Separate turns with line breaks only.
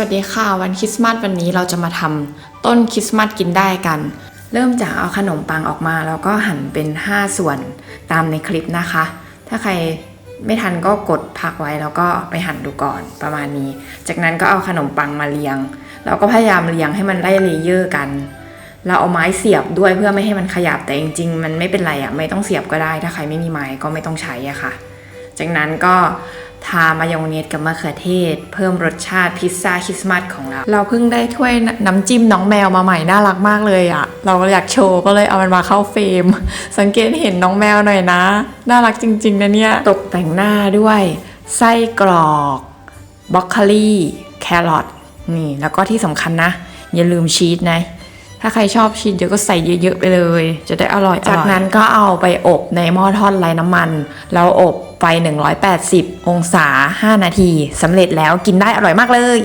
วัสดีค่ะ วันคริสต์มาสวันนี้เราจะมาทำต้นคริสต์มาสกินได้กัน เริ่มจากเอาขนมปังออกมา แล้วก็หั่นเป็น 5 ส่วนตามในคลิปนะคะ ถ้าใครไม่ทันก็กดพักไว้แล้วก็ไปหั่นดูก่อนประมาณนี้ จากนั้นก็เอาขนมปังมาเรียง แล้วก็พยายามเรียงให้มันได้เลเยอร์กัน เราเอาไม้เสียบด้วยเพื่อไม่ให้มันขยับแต่จริง ๆ มันไม่เป็นไรอะ่ะไม่ต้องเสียบก็ได้ ถ้าใครไม่มีไม้ก็ไม่ต้องใช้อะค่ะ จากนั้นก็ทามายองเนสกับมะเขือเทศ เพิ่มรสชาติพิซซ่าคริสต์มาสของเรา เราเพิ่งได้ถ้วยน้ำจิ้มน้องแมวมาใหม่น่ารักมากเลยอะ่ะ เราอยากโชว์ก็เลยเอามันมาเข้าเฟรมสังเกตเห็นน้องแมวหน่อยนะ น่ารักจริงๆนะเนี่ย ตกแต่งหน้าด้วย ไส้กรอกบรอกโคลีแครอทนี่แล้วก็ที่สำคัญนะ อย่าลืมชีสนะ ถ้าใครชอบชีสเยอะก็ใส่เยอะๆไปเลย จะได้อร่อยจากนั้นก็เอาไปอบในหม้อทอดไร้น้ำมัน แล้วอบไฟ 180 องศา 5 นาทีสำเร็จแล้วกินได้อร่อยมากเลย